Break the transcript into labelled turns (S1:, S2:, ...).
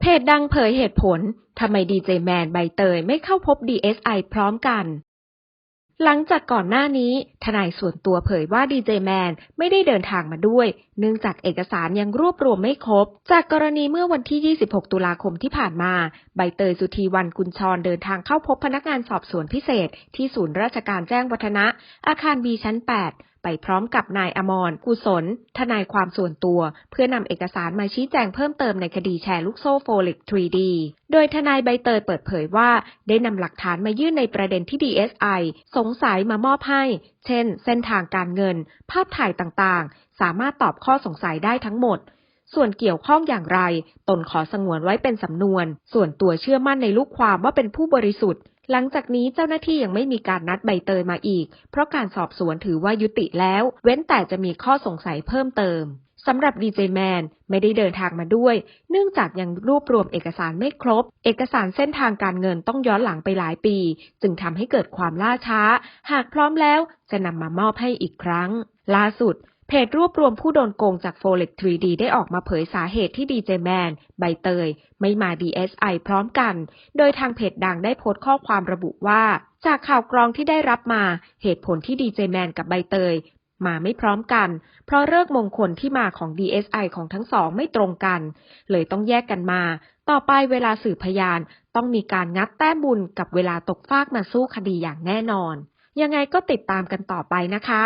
S1: เพจดังเผยเหตุผลทำไมดีเจแมนใบเตยไม่เข้าพบ DSI พร้อมกัน หลังจากก่อนหน้านี้ทนายส่วนตัวเผยว่าดีเจแมนไม่ได้เดินทางมาด้วย เนื่องจากเอกสารยังรวบรวมไม่ครบ จากกรณีเมื่อวันที่ 26 ตุลาคมที่ผ่านมา ใบเตยสุธีวันกุลชรเดินทางเข้าพบพนักงานสอบสวนพิเศษ ที่ศูนย์ราชการแจ้งวัฒนะ อาคารบีชั้น 8 ไปพร้อมกับนายอมรกุศล ทนายความส่วนตัว เพื่อนำเอกสารมาชี้แจงเพิ่มเติมในคดีแชร์ลูกโซ่โฟลิก 3D โดยทนายใบเตยเปิดเผยว่า ได้นำหลักฐานมายื่นในประเด็นที่ DSI สงสัยมามอบให้ เช่น เส้นทางการเงิน ภาพถ่ายต่างๆ สามารถตอบข้อสงสัยได้ทั้งหมดส่วนเกี่ยวข้องอย่างไร ตนขอสงวนไว้เป็นสำนวน ส่วนตัวเชื่อมั่นในลูกความว่าเป็นผู้บริสุทธิ์ หลังจากนี้เจ้าหน้าที่ยังไม่มีการนัดใบเตยมาอีก เพราะการสอบสวนถือว่ายุติแล้ว เว้นแต่จะมีข้อสงสัยเพิ่มเติม สำหรับดีเจแมนไม่ได้เดินทางมาด้วย เนื่องจากยังรวบรวมเอกสารไม่ครบ เอกสารเส้นทางการเงินต้องย้อนหลังไปหลายปี จึงทำให้เกิดความล่าช้า หากพร้อมแล้วจะนำมามอบให้อีกครั้ง ล่าสุดเพจรวบรวมผู้โดนโกงจาก Forex 3D ได้ออกมาเผยสาเหตุที่ดีเจแมนใบเตย ไม่มา DSI พร้อมกัน โดยทางเพจดังได้โพสต์ข้อความระบุว่า จากข่าวกรองที่ได้รับมา เหตุผลที่ดีเจแมนกับใบเตย มาไม่พร้อมกัน เพราะเลิกมงคลที่มาของ DSI ของทั้งสองไม่ตรงกัน เลยต้องแยกกันมา ต่อไปเวลาสืบพยานต้องมีการงัดแต้มบุญกับเวลาตกฟากมาสู้คดีอย่างแน่นอน ยังไงก็ติดตามกันต่อไปนะคะ